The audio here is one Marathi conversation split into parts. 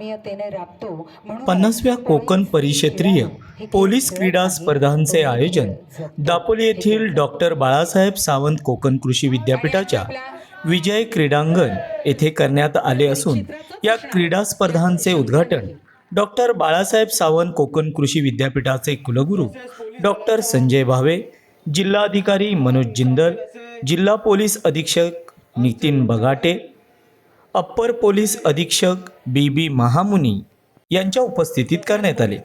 आत्मीयतेने राबतो म्हणून पन्नासव्या कोकण परिक्षेत्रीय पोलीस क्रीडा स्पर्धांचे आयोजन दापोली येथील डॉक्टर बाळासाहेब सावंत कोकण कृषी विद्यापीठाच्या विजय क्रीडांगण येथे करण्यात आले असून या क्रीडा स्पर्धांचे उद्घाटन डॉक्टर बाळासाहेब सावंत कोकण कृषी विद्यापीठाचे कुलगुरू डॉक्टर संजय भावे जिल्हाधिकारी मनोज जिंदल जिल्हा पोलीस अधीक्षक नितीन बगाटे अप्पर पोलीस अधीक्षक बी बी महामुनी यांच्या उपस्थितीत करण्यात आले.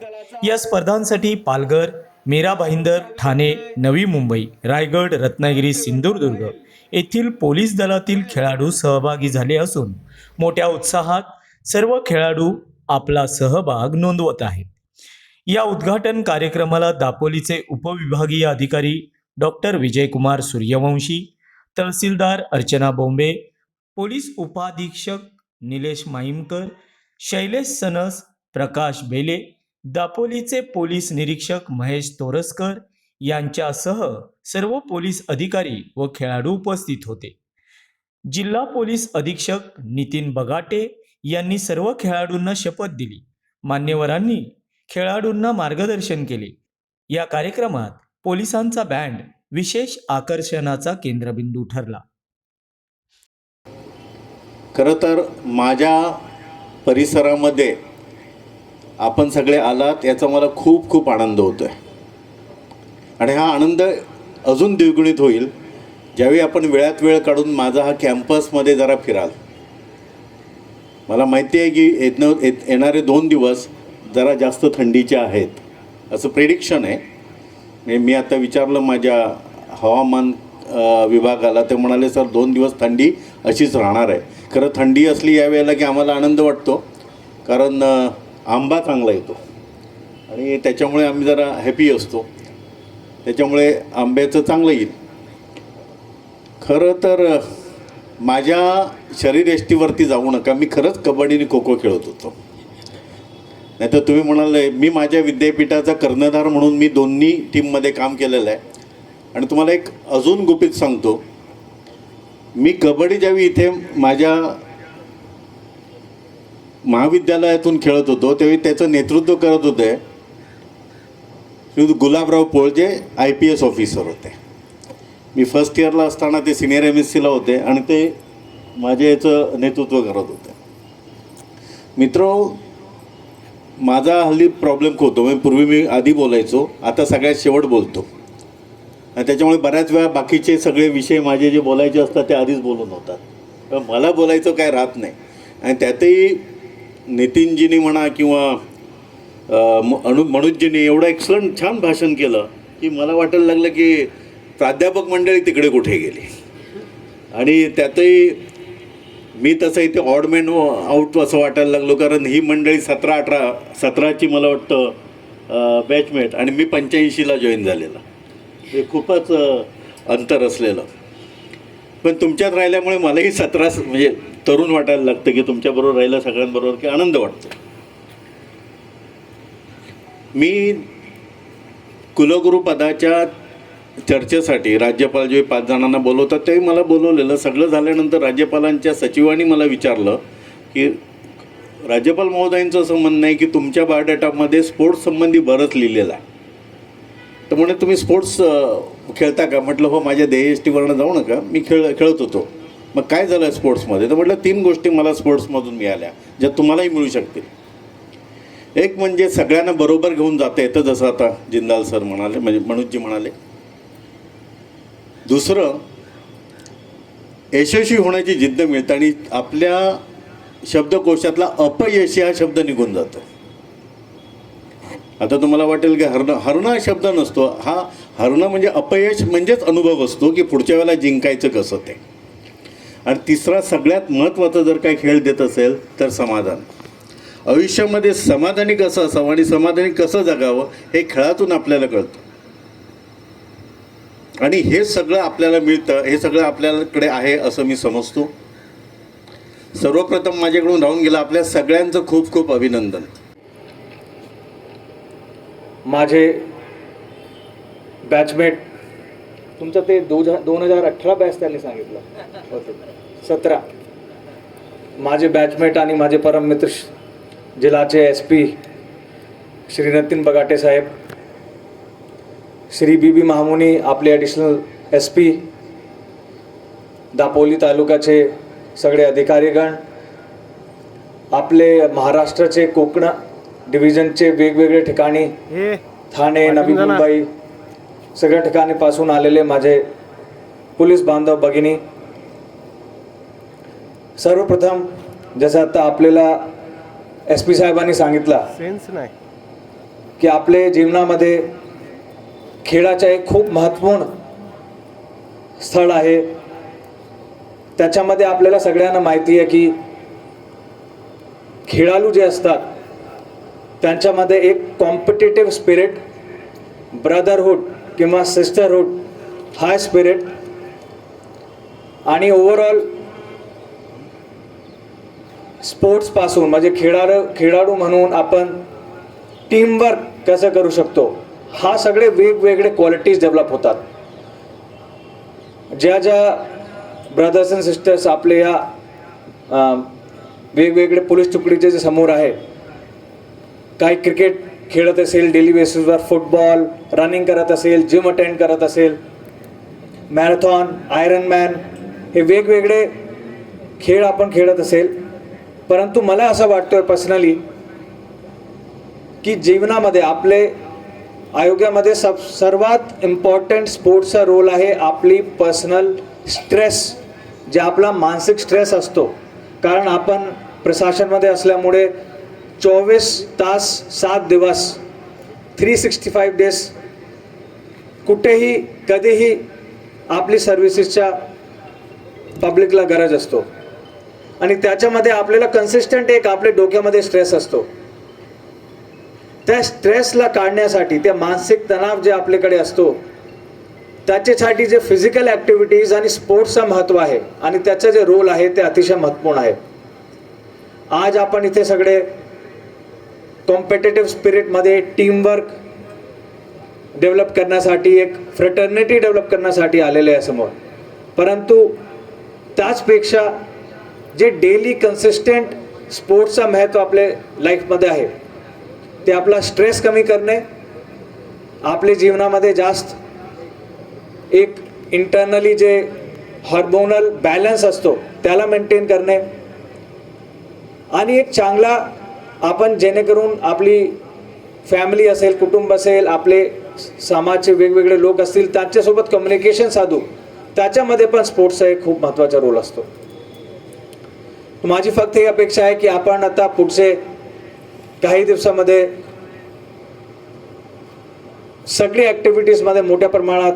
या स्पर्धांसाठी पालघर मीरा भाईंदर ठाणे नवी मुंबई रायगड रत्नागिरी सिंधुदुर्ग येथील पोलीस दलातील खेळाडू सहभागी झाले असून मोठ्या उत्साहात सर्व खेळाडू आपला सहभाग नोंदवत आहेत. या उद्घाटन कार्यक्रमाला दापोलीचे उपविभागीय अधिकारी डॉक्टर विजयकुमार सूर्यवंशी तहसीलदार अर्चना बोंबे पोलीस उपाधीक्षक निलेश माहीमकर शैलेश सनस प्रकाश बेले दापोलीचे पोलीस निरीक्षक महेश तोरसकर यांच्यासह सर्व पोलीस अधिकारी व खेळाडू उपस्थित होते. जिल्हा पोलीस अधीक्षक नितीन बगाटे यांनी सर्व खेळाडूंना शपथ दिली. मान्यवरांनी खेळाडूंना मार्गदर्शन केले. या कार्यक्रमात पोलिसांचा बँड विशेष आकर्षणाचा केंद्रबिंदू ठरला. खरं तर माझ्या परिसरामध्ये आपण सगळे आलात याचा मला खूप खूप आनंद होतो आहे आणि हा आनंद अजून द्विगुणित होईल ज्यावेळी आपण वेळात वेळ काढून माझा हा कॅम्पसमध्ये जरा फिराल. मला माहिती आहे की येतनं येत येणारे दोन दिवस जरा जास्त थंडीचे आहेत असं प्रेडिक्शन आहे. म्हणजे मी आता विचारलं माझ्या हवामान विभागाला ते म्हणाले सर दोन दिवस थंडी अशीच राहणार आहे. खरं थंडी असली या वेळेला की आम्हाला आनंद वाटतो. कारण आंबा चांगला येतो. आणि त्याच्यामुळे आम्ही जरा हॅपी असतो. त्याच्यामुळे आंब्याचं चांगलं येईल. खरं तर माझ्या माझ्या शरीरयष्टीवरती जाऊ नका. मी खरंच कबड्डी आणि खो खो खेळत होतो. नाही तर तुम्ही म्हणाले मी माझ्या विद्यापीठाचा कर्णधार म्हणून मी दोन्ही टीममध्ये काम केलेलं आहे. आणि तुम्हाला एक अजून गुपित सांगतो. मी कबड्डी ज्यावेळी इथे माझ्या महाविद्यालयातून खेळत होतो त्यावेळी त्याचं नेतृत्व करत होते Shri Gulabrao Polaje I P S officer होते. मी फर्स्ट इयरला असताना ते सिनियर एम एस सीला होते आणि ते माझ्या याचं नेतृत्व करत होते. मित्र माझा हल्ली प्रॉब्लेम होतो. म्हणजे पूर्वी मी आधी बोलायचो आता सगळ्यात शेवट बोलतो. त्याच्यामुळे बऱ्याच वेळा बाकीचे सगळे विषय माझे जे बोलायचे असतात ते आधीच बोलून होतात. पण मला बोलायचं काय राहत नाही. आणि त्यातही नितीनजीनी म्हणा किंवा म- अनु मनोजजीनी एवढं एक्सलंट छान भाषण केलं की मला वाटायला लागलं की प्राध्यापक मंडळी तिकडे कुठे गेली. आणि त्यातही मी तसं इथे ऑडमॅन आऊट असं वाटायला लागलो कारण ही मंडळी सतरा अठरा सतराची मला वाटतं बॅचमेट आणि मी पंच्याऐंशीला जॉईन झालेला. हे खूपच अंतर असलेलं. पण तुमच्यात राहिल्यामुळे मलाही सतरा म्हणजे तरुण वाटायला लागतं की तुमच्याबरोबर राहिलं सगळ्यांबरोबर की आनंद वाटतो. मी कुलगुरू पदाच्या चर्चेसाठी राज्यपाल जे पाच जणांना बोलवतात तेही मला बोलवलेलं. सगळं झाल्यानंतर राज्यपालांच्या सचिवांनी मला विचारलं की राज्यपाल महोदयांचं असं म्हणणं आहे की तुमच्या बायोडेटामध्ये स्पोर्ट्स संबंधी बरंच लिहिलेलं आहे. तर म्हणे तुम्ही स्पोर्ट्स खेळता का? म्हटलं हो माझ्या देह एस टीवरनं जाऊ नका. मी खेळ खेळत होतो. मग काय झालं स्पोर्ट्समध्ये तर म्हटलं तीन गोष्टी मला स्पोर्ट्समधून मिळाल्या ज्या तुम्हालाही मिळू शकतील. एक म्हणजे सगळ्यांना बरोबर घेऊन जाता येतं जसं आता जिंदाल सर म्हणाले म्हणजे मनोजजी म्हणाले. दुसरं यशस्वी होण्याची जिद्द मिळते आणि आपल्या शब्दकोशातला अपयशी हा शब्द निघून जातो. आता तुम्हाला वाटेल की हरणं हरणं हा शब्द नसतो. हा हरणं म्हणजे अपयश म्हणजेच अनुभव असतो की पुढच्या वेळेला जिंकायचं कसं ते. आणि तिसरा सगळ्यात महत्त्वाचा जर काही खेळ देत असेल तर समाधान. आयुष्यामध्ये समाधानी कसं असावं आणि समाधानी कसं जगावं हे खेळातून आपल्याला कळतं. आणि हे सगळं आपल्याला मिळतं हे सगळं आपल्याकडे आहे असं मी समजतो. सर्वप्रथम माझ्याकडून राहून गेलं आपल्या सगळ्यांचं खूप खूप अभिनंदन. माझे बॅचमेट तुमचं ते दो दोन हजार अठरा बॅच त्यांनी सांगितलं. होते सतरा. माझे बॅचमेट आणि माझे परममित्र मित्र जिल्हाचे एस पी श्री नितीन बगाटे साहेब श्री बी बी महामुनी आपले ॲडिशनल एस पी दापोली तालुक्याचे सगळे अधिकारीगण आपले महाराष्ट्राचे कोकण डिव्हिजनचे वेगवेगळे ठिकाणी ठाणे नवी मुंबई सगळ्या ठिकाणीपासून आलेले माझे पोलीस बांधव भगिनी. सर्वप्रथम जसं आता आपल्याला एस पी साहेबांनी सांगितलं सेन्स नाही. की आपले जीवनामध्ये खेळाचं एक खूप महत्त्वपूर्ण स्थळ आहे. त्याच्यामध्ये आपल्याला सगळ्यांना माहिती आहे की खेळाडू जे असतात त्यांच्यामध्ये एक कॉम्पिटेटिव्ह स्पिरिट ब्रदरहूड किंवा सिस्टरहूड हा स्पिरिट आणि ओव्हरऑल स्पोर्ट्सपासून म्हणजे खेळाडू खेळाडू म्हणून आपण टीमवर्क कसं करू शकतो हा सगळे वेगवेगळे क्वालिटीज डेव्हलप होतात. ज्या ज्या ब्रदर्स अँड सिस्टर्स आपले या वेगवेगळे पोलीस तुकडीचे जे समोर आहे काही क्रिकेट खेळत असेल डेली बेसिसवर फुटबॉल रनिंग करत असेल जिम अटेंड करत असेल मॅरेथॉन आयरन मॅन हे वेगवेगळे खेळ आपण खेळत असेल. परंतु मला असं वाटतोय पर्सनली की जीवनामध्ये आपले आरोग्यामध्ये सब सर्वात इम्पॉर्टंट स्पोर्ट्सचा रोल आहे आपली पर्सनल स्ट्रेस जे आपला मानसिक स्ट्रेस असतो. कारण आपण प्रशासनमध्ये असल्यामुळे चोवीस तास सात दिवस थ्री सिक्स्टी फाईव्ह डेज कुठेही कधीही आपली सर्व्हिसेसच्या पब्लिकला गरज असतो. आणि त्याच्यामध्ये आपल्याला कन्सिस्टंट एक आपल्या डोक्यामध्ये स्ट्रेस असतो. त्या स्ट्रेसला काढण्यासाठी त्या मानसिक तणाव जे आपल्याकडे असतो त्याच्यासाठी जे फिजिकल ॲक्टिव्हिटीज आणि स्पोर्ट्सचं महत्त्व आहे आणि त्याचं जे रोल आहे ते अतिशय महत्त्वपूर्ण आहे. आज आपण इथे सगळे कॉम्पिटेटिव्ह स्पिरिटमध्ये टीमवर्क डेव्हलप करण्यासाठी एक फ्रेटर्निटी डेव्हलप करण्यासाठी आलेले आहे समोर. परंतु त्याचपेक्षा जे डेली कन्सिस्टंट स्पोर्ट्सचं महत्त्व आपले लाईफमध्ये आहे ते आपला स्ट्रेस कमी करणे आपल्या जीवनामध्ये जास्त एक इंटरनली जे हॉर्मोनल बॅलन्स असतो त्याला मेंटेन करणे आणि एक चांगला आपण जेणेकरून आपली फॅमिली असेल कुटुंब असेल आपले समाजचे वेगवेगळे लोक असतील त्यांच्यासोबत कम्युनिकेशन साधू. त्याच्यामध्ये पण स्पोर्ट्सचा एक खूप महत्त्वाचा रोल असतो. माझी फक्त ही अपेक्षा आहे की आपण आता पुढचे काही दिवसामध्ये सगळी ॲक्टिव्हिटीजमध्ये मोठ्या प्रमाणात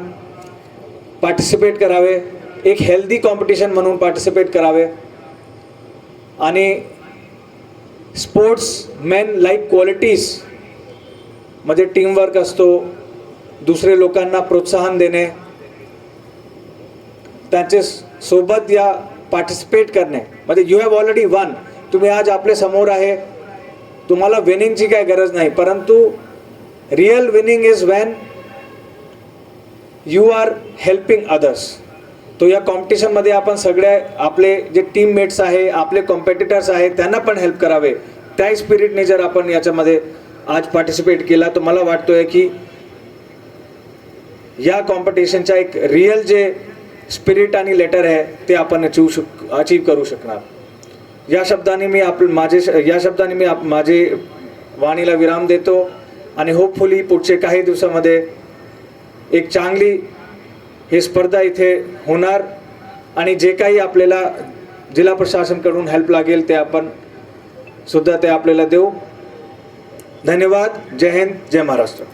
पार्टिसिपेट करावे. एक हेल्दी कॉम्पिटिशन म्हणून पार्टिसिपेट करावे. आणि स्पोर्ट्स मेन लाईक क्वालिटीज. म्हणजे टीमवर्क असतो दुसरे लोकांना प्रोत्साहन देणे त्यांचे सोबत या पार्टिसिपेट करणे. म्हणजे यू हॅव ऑलरेडी वन तुम्ही आज आपल्यासमोर आहे. तुम्हाला विनिंगची काय गरज नाही. परंतु real winning is when you are helping others तो या कॉम्पिटिशनमध्ये आपण सगळ्या आपले जे टीममेट्स आहे आपले कॉम्पिटिटर्स आहेत त्यांना पण हेल्प करावे. त्या स्पिरिटने जर आपण याच्यामध्ये आज पार्टिसिपेट केला तर मला वाटतोय की या कॉम्पिटिशनचा एक रिअल जे स्पिरिट आणि लेटर आहे ते आपण अचीव शक अचीव करू शकणार. या शब्दाने मी आप माझे या शब्दाने मी आप माझे वाणीला विराम देतो आणि होपफुली पुढचे काही दिवसामध्ये एक चांगली ही स्पर्धा इथे होणार आणि जे काही आपल्याला जिल्हा प्रशासनकडून हेल्प लागेल ते आपण सुद्धा ते आपल्याला देऊ. धन्यवाद. जय हिंद. जय महाराष्ट्र.